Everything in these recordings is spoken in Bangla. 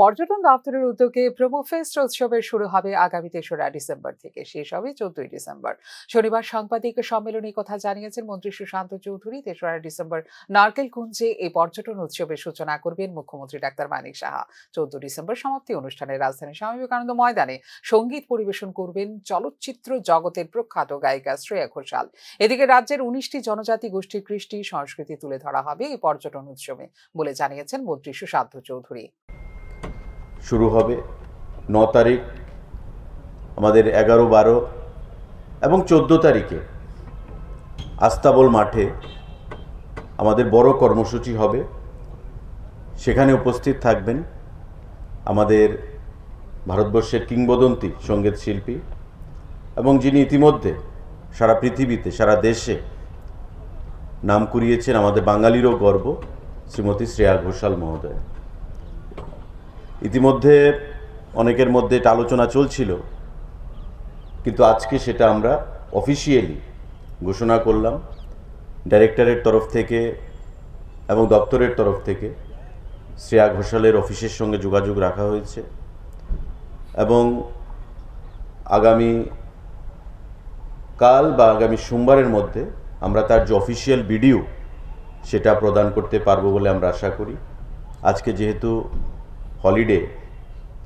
পর্যটন দপ্তরের উদ্যোগে প্রোমো ফেস্ট উৎসবের শুরু হবে আগামী তেসরা ডিসেম্বর থেকে। শেষ হবে চোদ্দই ডিসেম্বর। শনিবার সাংবাদিক সম্মেলনে কথা জানিয়েছেন মন্ত্রী সুশান্ত চৌধুরী। তেসরা ডিসেম্বর নারকেলকুঞ্জে এই পর্যটন উৎসবের সূচনা করবেন মুখ্যমন্ত্রী ডাক্তার মানিক সাহা। চোদ্দ ডিসেম্বর সমাপ্তি অনুষ্ঠানে রাজধানী স্বামী বিবেকানন্দ ময়দানে সংগীত পরিবেশন করবেন চলচ্চিত্র জগতের প্রখ্যাত গায়িকা শ্রেয়া ঘোষাল। এদিকে রাজ্যের উনিশটি জনজাতি গোষ্ঠীর কৃষ্টি সংস্কৃতি তুলে ধরা হবে এই পর্যটন উৎসবে বলে জানিয়েছেন মন্ত্রী সুশান্ত চৌধুরী। শুরু হবে ন তারিখ, আমাদের এগারো বারো এবং চোদ্দ তারিখে আস্তাবল মাঠে আমাদের বড় কর্মসূচি হবে। সেখানে উপস্থিত থাকবেন আমাদের ভারতবর্ষের কিংবদন্তি সংগীত শিল্পী এবং যিনি ইতিমধ্যে সারা পৃথিবীতে, সারা দেশে নাম কুড়িয়েছেন আমাদের বাঙালিরও গর্ব, শ্রীমতী শ্রেয়া ঘোষাল মহোদয়। ইতিমধ্যে অনেকের মধ্যে এটা আলোচনা চলছিল, কিন্তু আজকে সেটা আমরা অফিসিয়ালি ঘোষণা করলাম ডাইরেক্টরের তরফ থেকে এবং দপ্তরের তরফ থেকে শ্রেয়া ঘোষালের অফিসের সঙ্গে যোগাযোগ রাখা হয়েছে এবং আগামী কাল বা আগামী সোমবারের মধ্যে আমরা তার যে অফিসিয়াল ভিডিও সেটা প্রদান করতে পারব বলে আমরা আশা করি। আজকে যেহেতু হলিডে,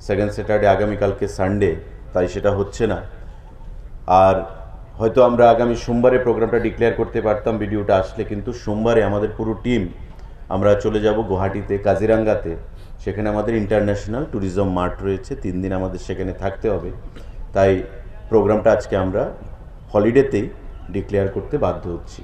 সেকেন্ড স্যাটারডে আগামীকালকে সানডে, তাই সেটা হচ্ছে না। আর হয়তো আমরা আগামী সোমবারে প্রোগ্রামটা ডিক্লেয়ার করতে পারতাম, ভিডিওটা আসলে, কিন্তু সোমবারে আমাদের পুরো টিম, আমরা চলে যাব গুয়াহাটিতে, কাজিরাঙ্গাতে। সেখানে আমাদের ইন্টারন্যাশনাল ট্যুরিজম মার্ট রয়েছে, তিন দিন আমাদের সেখানে থাকতে হবে। তাই প্রোগ্রামটা আজকে আমরা হলিডেতেই ডিক্লেয়ার করতে বাধ্য হচ্ছি।